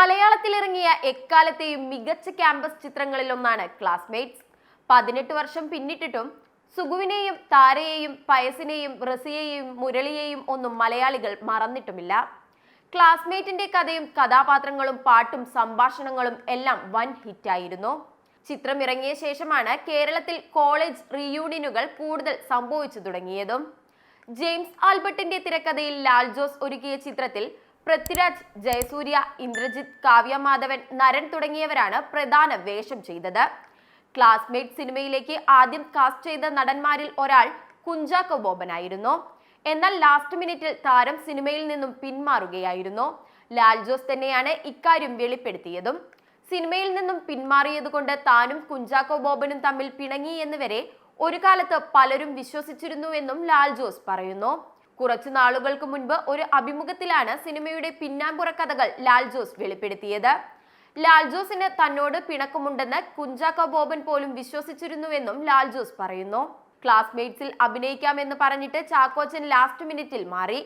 മലയാളത്തിലിറങ്ങിയ എക്കാലത്തെയും മികച്ച campus ചിത്രങ്ങളിലൊന്നാണ് classmates. പതിനെട്ട് വർഷം പിന്നിട്ടിട്ടും സുഗുവിനെയും താരയെയും പയസിനെയും റസിയെയും മുരളിയെയും ഒന്നും മലയാളികൾ മറന്നിട്ടുമില്ല. ക്ലാസ്മേറ്റിന്റെ കഥയും കഥാപാത്രങ്ങളും പാട്ടും സംഭാഷണങ്ങളും എല്ലാം വൻ ഹിറ്റായിരുന്നു. ചിത്രം ഇറങ്ങിയ ശേഷമാണ് കേരളത്തിൽ കോളേജ് റീയൂണിയനുകൾ കൂടുതൽ സംഭവിച്ചു തുടങ്ങിയതും. ജെയിംസ് ആൽബർട്ടിന്റെ തിരക്കഥയിൽ ലാൽ ജോസ് ഒരുക്കിയ ചിത്രത്തിൽ പൃഥ്വിരാജ് ജയസൂര്യ ഇന്ദ്രജിത് കാവ്യ മാധവൻ നരൻ തുടങ്ങിയവരാണ് പ്രധാന വേഷം ചെയ്തത്. ക്ലാസ്മേറ്റ് സിനിമയിലേക്ക് ആദ്യം കാസ്റ്റ് ചെയ്ത നടന്മാരിൽ ഒരാൾ കുഞ്ചാക്കോ ബോബനായിരുന്നു. എന്നാൽ ലാസ്റ്റ് മിനിറ്റിൽ താരം സിനിമയിൽ നിന്നും പിന്മാറുകയായിരുന്നു. ലാൽ ജോസ് തന്നെയാണ് ഇക്കാര്യം വെളിപ്പെടുത്തിയതും. സിനിമയിൽ നിന്നും പിന്മാറിയതുകൊണ്ട് താനും കുഞ്ചാക്കോ ബോബനും തമ്മിൽ പിണങ്ങി എന്ന് വരെ ഒരു കാലത്ത് പലരും വിശ്വസിച്ചിരുന്നുവെന്നും ലാൽ ജോസ് പറയുന്നു. കുറച്ചു നാളുകൾക്ക് മുൻപ് ഒരു അഭിമുഖത്തിലാണ് സിനിമയുടെ പിന്നാമ്പുറ കഥകൾ ലാൽ ജോസ് വെളിപ്പെടുത്തിയത്. ലാൽ ജോസിന് തന്നോട് പിണക്കമുണ്ടെന്ന് കുഞ്ചാക്കോ ബോബൻ പോലും വിശ്വസിച്ചിരുന്നുവെന്നും ലാൽ ജോസ് പറയുന്നു. ക്ലാസ്മേറ്റ്സിൽ അഭിനയിക്കാമെന്ന് പറഞ്ഞിട്ട് ചാക്കോച്ചൻ ലാസ്റ്റ് മിനിറ്റിൽ മാറി.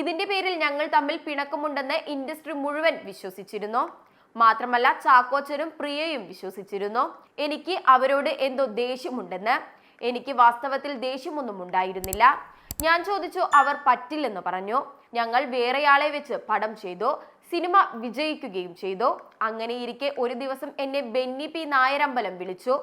ഇതിന്റെ പേരിൽ ഞങ്ങൾ തമ്മിൽ പിണക്കമുണ്ടെന്ന് ഇൻഡസ്ട്രി മുഴുവൻ വിശ്വസിച്ചിരുന്നു. മാത്രമല്ല ചാക്കോച്ചനും പ്രിയയും വിശ്വസിച്ചിരുന്നു. എനിക്ക് അവരോട് എന്തോ ദേഷ്യമുണ്ടെന്ന്. എനിക്ക് വാസ്തവത്തിൽ ദേഷ്യമൊന്നും ഉണ്ടായിരുന്നില്ല. ഞാൻ ചോദിച്ചു അവർ പറ്റില്ലെന്ന് പറഞ്ഞു. ഞങ്ങൾ വേറെയാളെ വെച്ച് പടം ചെയ്തു സിനിമ വിജയിക്കുകയും ചെയ്തു. അങ്ങനെയിരിക്കെ ഒരു ദിവസം എന്നെ ബെന്നി പി നായരമ്പലം വിളിച്ചു.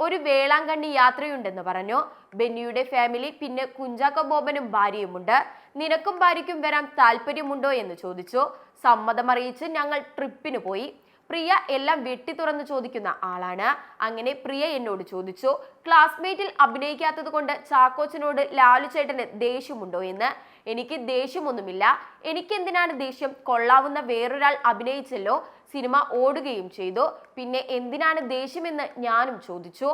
ഒരു വേളാങ്കണ്ണി യാത്രയുണ്ടെന്ന് പറഞ്ഞു. ബെന്നിയുടെ ഫാമിലി പിന്നെ കുഞ്ചാക്ക ബോബനും ഭാര്യയുമുണ്ട്. നിനക്കും ഭാര്യയ്ക്കും വരാൻ താല്പര്യമുണ്ടോ? എന്ന് ചോദിച്ചു. സമ്മതമറിയിച്ച് ഞങ്ങൾ ട്രിപ്പിന് പോയി. പ്രിയ എല്ലാം വെട്ടി തുറന്ന് ചോദിക്കുന്ന ആളാണ്. അങ്ങനെ പ്രിയ എന്നോട് ചോദിച്ചു ക്ലാസ്മേറ്റിൽ അഭിനയിക്കാത്തത് കൊണ്ട് ചാക്കോച്ചനോട് ലാലു ചേട്ടന് ദേഷ്യമുണ്ടോ എന്ന്? എനിക്ക് ദേഷ്യമൊന്നുമില്ല. എനിക്കെന്തിനാണ് ദേഷ്യം? കൊള്ളാവുന്ന വേറൊരാൾ അഭിനയിച്ചല്ലോ. സിനിമ ഓടുകയും ചെയ്തു. പിന്നെ എന്തിനാണ് ദേഷ്യമെന്ന് ഞാനും ചോദിച്ചു.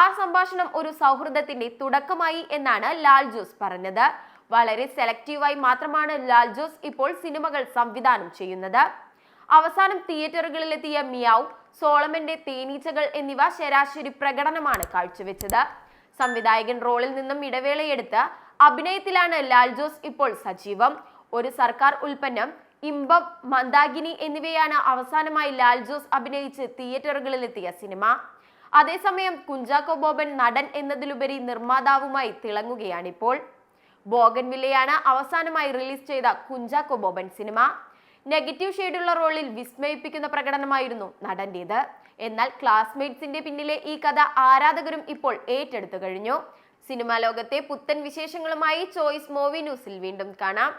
ആ സംഭാഷണം ഒരു സൗഹൃദത്തിന്റെ തുടക്കമായി എന്നാണ് ലാൽ ജോസ് പറഞ്ഞത്. വളരെ സെലക്റ്റീവായി മാത്രമാണ് ലാൽ ജോസ് ഇപ്പോൾ സിനിമകൾ സംവിധാനം ചെയ്യുന്നത്. അവസാനം തിയേറ്ററുകളിലെത്തിയ മിയാവ് സോളമന്റെ തേനീച്ചകൾ എന്നിവ ശരാശരി പ്രകടനമാണ് കാഴ്ചവെച്ചത്. സംവിധായകൻ റോളിൽ നിന്നും ഇടവേളയെടുത്ത് അഭിനയത്തിലാണ് ലാൽ ജോസ് ഇപ്പോൾ സജീവം. ഒരു സർക്കാർ ഉൽപ്പന്നം ഇമ്പം മന്ദാകിനി എന്നിവയാണ് അവസാനമായി ലാൽ ജോസ് അഭിനയിച്ച് തിയേറ്ററുകളിലെത്തിയ സിനിമ. അതേസമയം കുഞ്ചാക്കോ ബോബൻ നടൻ എന്നതിലുപരി നിർമ്മാതാവുമായി തിളങ്ങുകയാണിപ്പോൾ. ബോഗൻവില്ലയാണ് അവസാനമായി റിലീസ് ചെയ്ത കുഞ്ചാക്കോ ബോബൻ സിനിമ. നെഗറ്റീവ് ഷെയ്ഡുള്ള റോളിൽ വിസ്മയിപ്പിക്കുന്ന പ്രകടനമായിരുന്നു നടന്റെത് എന്നാൽ ക്ലാസ്മേറ്റ്സിന്റെ പിന്നിലെ ഈ കഥ ആരാധകരും ഇപ്പോൾ ഏറ്റെടുത്തു കഴിഞ്ഞു. സിനിമാ ലോകത്തെ പുത്തൻ വിശേഷങ്ങളുമായി ചോയ്സ് മൂവി ന്യൂസിൽ വീണ്ടും കാണാം.